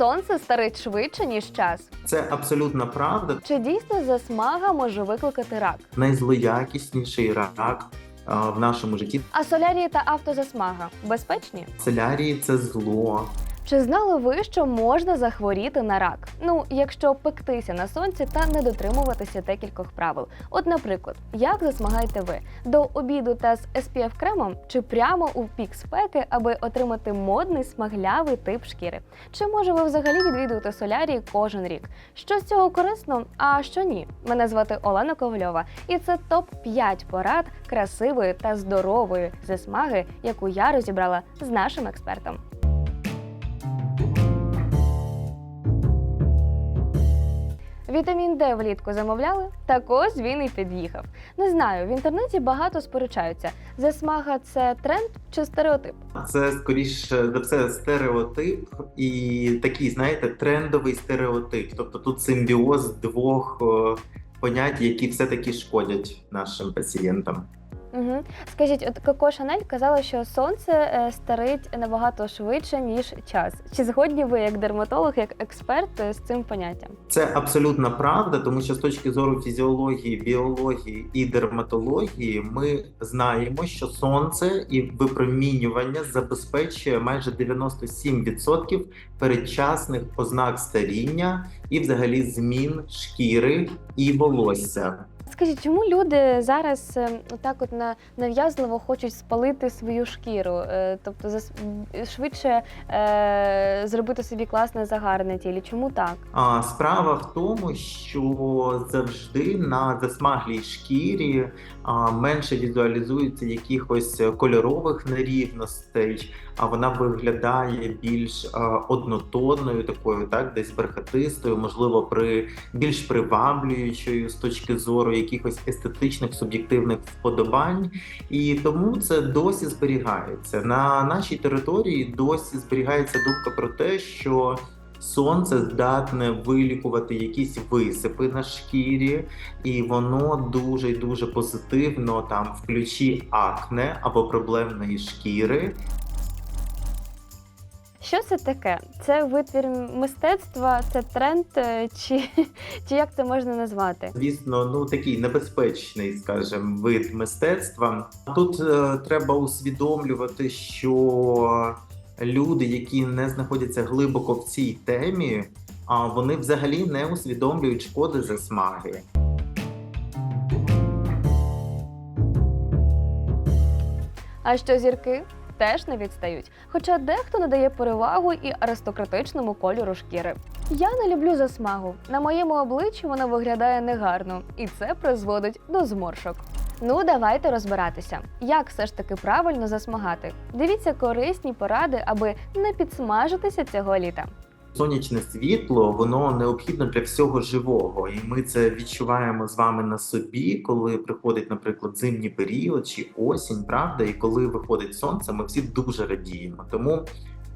сонце старить швидше, ніж час. Це абсолютна правда. Чи дійсно засмага може викликати рак? Найзлоякісніший рак а, в нашому житті. А солярії та автозасмага безпечні? Солярії це зло. Чи знали ви, що можна захворіти на рак? Ну, якщо пектися на сонці та не дотримуватися декількох правил. От, наприклад, як засмагаєте ви до обіду та з SPF кремом чи прямо у пік спеки, аби отримати модний смаглявий тип шкіри? Чи може ви взагалі відвідуєте солярії кожен рік? Що з цього корисно, а що ні? Мене звати Олена Ковальова, і це топ 5 порад красивої та здорової засмаги, яку я розібрала з нашим експертом. Вітамін Д влітку замовляли? Так ось він і під'їхав. Не знаю, в інтернеті багато сперечаються. Засмага це тренд чи стереотип? Це скоріше за все стереотип і такий, знаєте, трендовий стереотип. Тобто тут симбіоз двох е, понять, які все-таки шкодять нашим пацієнтам. Угу. Скажіть, от Коко Шанель казала, що сонце е, старить набагато швидше, ніж час. Чи згодні ви, як дерматолог, як експерт, е, з цим поняттям? Це абсолютна правда, тому що з точки зору фізіології, біології і дерматології ми знаємо, що сонце і випромінювання забезпечує майже 97% передчасних ознак старіння і взагалі змін шкіри і волосся. Скажіть, чому люди зараз е, так от на нав'язливо хочуть спалити свою шкіру, Е, тобто швидше е, зробити собі класне загарне тілі? Чому так? А справа в тому, що завжди на засмаглій шкірі а, менше візуалізується якихось кольорових нерівностей, а вона виглядає більш а, однотонною, такою, так, десь бархатистою, можливо, при більш приваблюючою з точки зору якихось естетичних суб'єктивних вподобань. І тому це досі зберігається. На нашій території досі зберігається думка про те, що сонце здатне вилікувати якісь висипи на шкірі, і воно дуже і дуже позитивно там в ключі акне або проблемної шкіри. Що це таке? Це витвір мистецтва, це тренд, е, чи, чи як це можна назвати? Звісно, ну такий небезпечний, скажімо, вид мистецтва. Тут е, треба усвідомлювати, що люди, які не знаходяться глибоко в цій темі, а вони взагалі не усвідомлюють шкоди засмаги. А що зірки? Теж не відстають. Хоча дехто надає перевагу і аристократичному кольору шкіри. Я не люблю засмагу. На моєму обличчі вона виглядає негарно, і це призводить до зморшок. Ну, давайте розбиратися, як все ж таки правильно засмагати. Дивіться корисні поради, аби не підсмажитися цього літа. Сонячне світло воно необхідно для всього живого, і ми це відчуваємо з вами на собі, коли приходить, наприклад, зимній період чи осінь, правда, і коли виходить сонце, ми всі дуже радіємо. Тому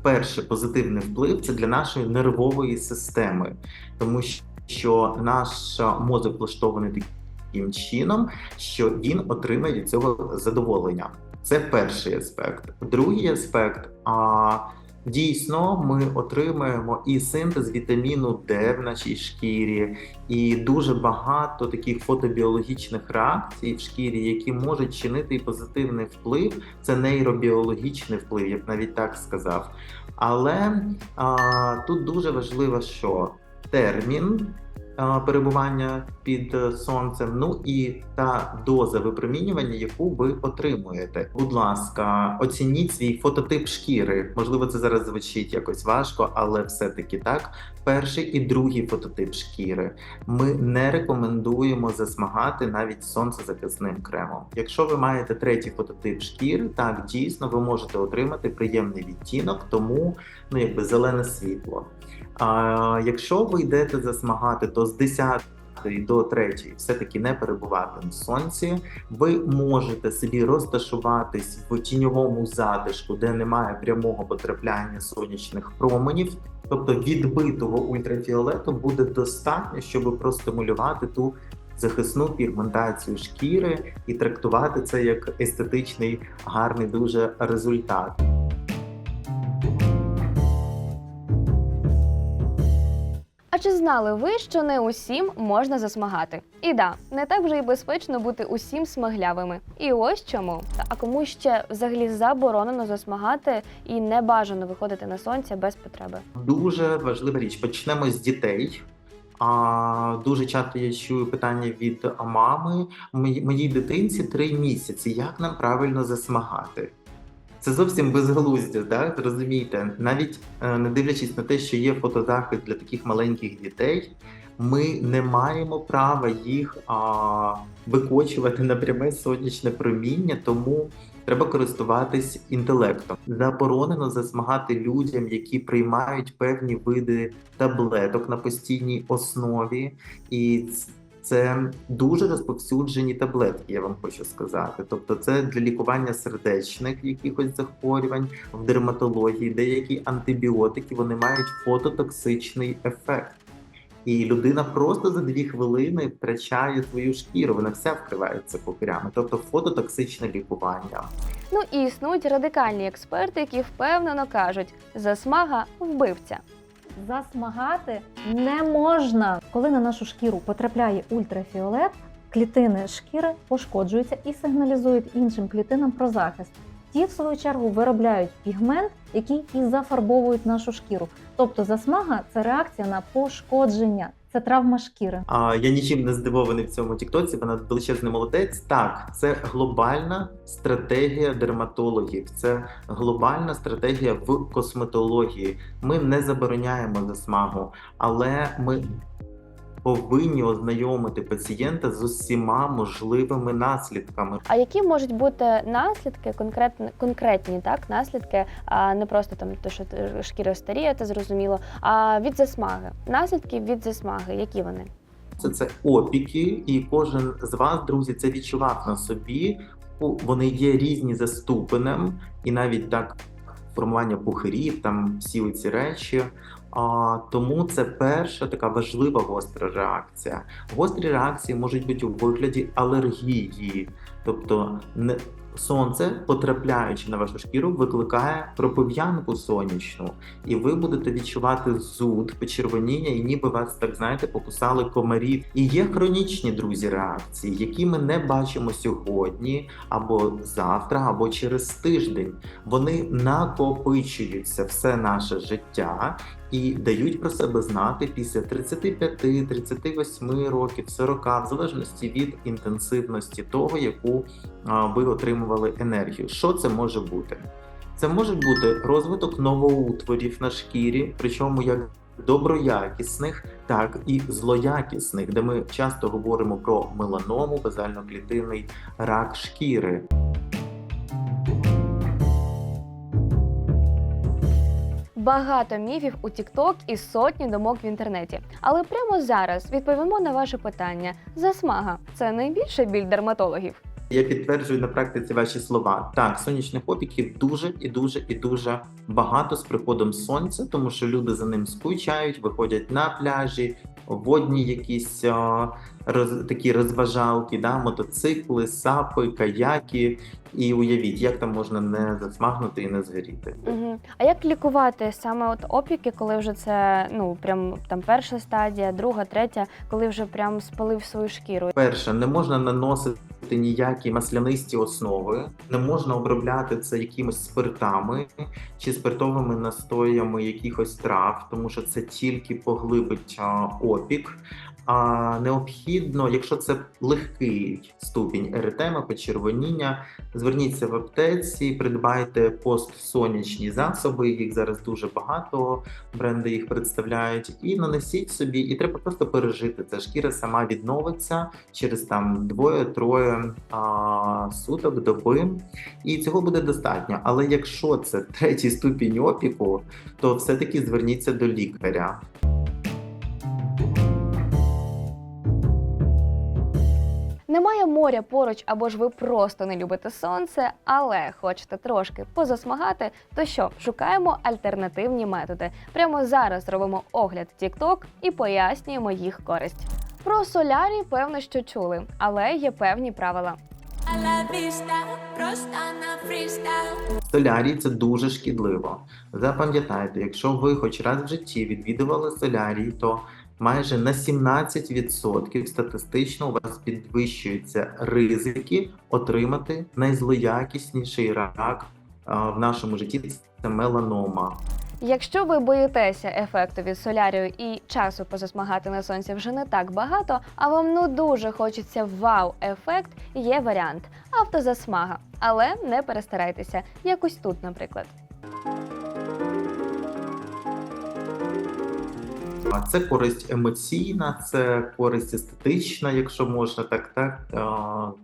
перший позитивний вплив це для нашої нервової системи, тому що наш мозок влаштований таким чином, що він отримає від цього задоволення. Це перший аспект. Другий аспект. А Дійсно, ми отримуємо і синтез вітаміну Д в нашій шкірі, і дуже багато таких фотобіологічних реакцій в шкірі, які можуть чинити і позитивний вплив. Це нейробіологічний вплив, я б навіть так сказав. Але а, тут дуже важливо, що термін перебування під е, сонцем, ну і та доза випромінювання, яку ви отримуєте. Будь ласка, оцініть свій фототип шкіри. Можливо, це зараз звучить якось важко, але все-таки так. Перший і другий фототип шкіри. Ми не рекомендуємо засмагати навіть сонцезахисним кремом. Якщо ви маєте третій фототип шкіри, так дійсно ви можете отримати приємний відтінок, тому ну якби зелене світло. А якщо ви йдете засмагати, то з 10 до 3 все-таки не перебувати на сонці, ви можете собі розташуватись в тіньовому затишку, де немає прямого потрапляння сонячних променів. Тобто відбитого ультрафіолету буде достатньо, щоб простимулювати ту захисну пігментацію шкіри і трактувати це як естетичний гарний дуже результат. Чи знали ви, що не усім можна засмагати? І да, не так вже й безпечно бути усім смаглявими. І ось чому. А кому ще взагалі заборонено засмагати і не бажано виходити на сонце без потреби? Дуже важлива річ. Почнемо з дітей. А дуже часто я чую питання від мами «Мої- моїй дитинці три місяці. Як нам правильно засмагати? Це зовсім безглуздя, да? розумієте? Навіть е, не дивлячись на те, що є фотозахист для таких маленьких дітей, ми не маємо права їх а, викочувати на пряме сонячне проміння, тому треба користуватись інтелектом. Заборонено засмагати людям, які приймають певні види таблеток на постійній основі, і це дуже розповсюджені таблетки, я вам хочу сказати. Тобто, це для лікування сердечних якихось захворювань в дерматології, деякі антибіотики вони мають фототоксичний ефект. І людина просто за дві хвилини втрачає свою шкіру, вона вся вкривається пупирями, тобто фототоксичне лікування. Ну і існують радикальні експерти, які впевнено кажуть, засмага вбивця. Засмагати не можна. Коли на нашу шкіру потрапляє ультрафіолет, клітини шкіри пошкоджуються і сигналізують іншим клітинам про захист. Ті, в свою чергу, виробляють пігмент, який і зафарбовують нашу шкіру. Тобто засмага це реакція на пошкодження, це травма шкіри. А я нічим не здивований в цьому тіктоці. Вона величезний молодець. Так, це глобальна стратегія дерматологів, це глобальна стратегія в косметології. Ми не забороняємо засмагу, але ми повинні ознайомити пацієнта з усіма можливими наслідками. А які можуть бути наслідки, конкретні, конкретні так, наслідки, а не просто там те, що шкіра старіє, це зрозуміло, а від засмаги. Наслідки від засмаги, які вони? Це, це опіки, і кожен з вас, друзі, це відчував на собі. Вони є різні за ступенем, і навіть так формування пухирів, там всі ці речі. А, тому це перша така важлива гостра реакція. Гострі реакції можуть бути у вигляді алергії, тобто не. Сонце, потрапляючи на вашу шкіру, викликає кропив'янку сонячну, і ви будете відчувати зуд, почервоніння, і ніби вас так знаєте, покусали комарі. І є хронічні друзі реакції, які ми не бачимо сьогодні, або завтра, або через тиждень. Вони накопичуються все наше життя і дають про себе знати після 35, 38 років, 40, в залежності від інтенсивності того, яку ви отримували енергію. Що це може бути? Це може бути розвиток новоутворів на шкірі, причому як доброякісних, так і злоякісних, де ми часто говоримо про меланому, базально-клітинний рак шкіри. Багато міфів у TikTok і сотні думок в інтернеті. Але прямо зараз відповімо на ваше питання: засмага це найбільший біль дерматологів. Я підтверджую на практиці ваші слова. Так, сонячних опіків дуже і дуже і дуже багато з приходом сонця, тому що люди за ним скучають, виходять на пляжі, водні якісь а, роз, такі розважалки, да, мотоцикли, сапи, каяки. І уявіть, як там можна не засмагнути і не згоріти. Угу. А як лікувати саме от опіки, коли вже це ну прям там перша стадія, друга, третя, коли вже прям спалив свою шкіру? Перше, не можна наносити ніякі маслянисті основи, не можна обробляти це якимись спиртами чи спиртовими настоями якихось трав, тому що це тільки поглибить опік. А необхідно, якщо це легкий ступінь еретема, почервоніння, зверніться в аптеці, придбайте постсонячні засоби. Їх зараз дуже багато. Бренди їх представляють, і нанесіть собі, і треба просто пережити це. Шкіра сама відновиться через там двоє-троє суток, доби, і цього буде достатньо. Але якщо це третій ступінь опіку, то все-таки зверніться до лікаря. Немає моря поруч, або ж ви просто не любите сонце, але хочете трошки позасмагати, то що, шукаємо альтернативні методи. Прямо зараз робимо огляд TikTok і пояснюємо їх користь. Про солярій, певно, що чули, але є певні правила. Солярій це дуже шкідливо. Запам'ятайте, якщо ви хоч раз в житті відвідували солярій, то майже на 17% статистично у вас підвищуються ризики отримати найзлоякісніший рак в нашому житті. Це меланома. Якщо ви боїтеся ефекту від солярію і часу позасмагати на сонці вже не так багато, а вам ну дуже хочеться вау-ефект, є варіант автозасмага. Але не перестарайтеся, якось тут, наприклад. А Це користь емоційна, це користь естетична, якщо можна так, так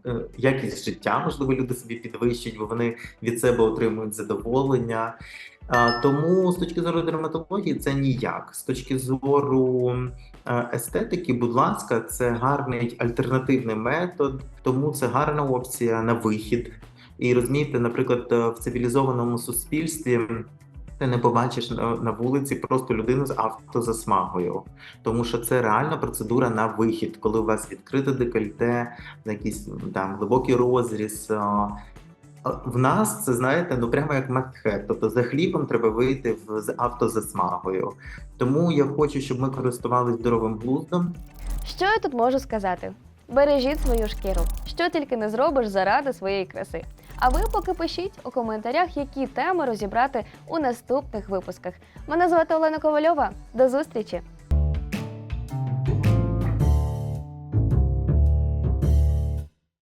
е, якість життя, можливо, люди собі підвищують, бо вони від себе отримують задоволення. Тому з точки зору дерматології це ніяк. З точки зору е, естетики, будь ласка, це гарний альтернативний метод, тому це гарна опція на вихід. І розумієте, наприклад, е, в цивілізованому суспільстві ти не побачиш на, на вулиці просто людину з автозасмагою, тому що це реальна процедура на вихід, коли у вас відкрите декольте, якийсь там глибокий розріз. В нас це знаєте, ну прямо як мастхет. Тобто за хлібом треба вийти в з автозасмагою. Тому я хочу, щоб ми користувалися здоровим глуздом. Що я тут можу сказати? Бережіть свою шкіру, що тільки не зробиш заради своєї краси. А ви поки пишіть у коментарях, які теми розібрати у наступних випусках. Мене звати Олена Ковальова. До зустрічі!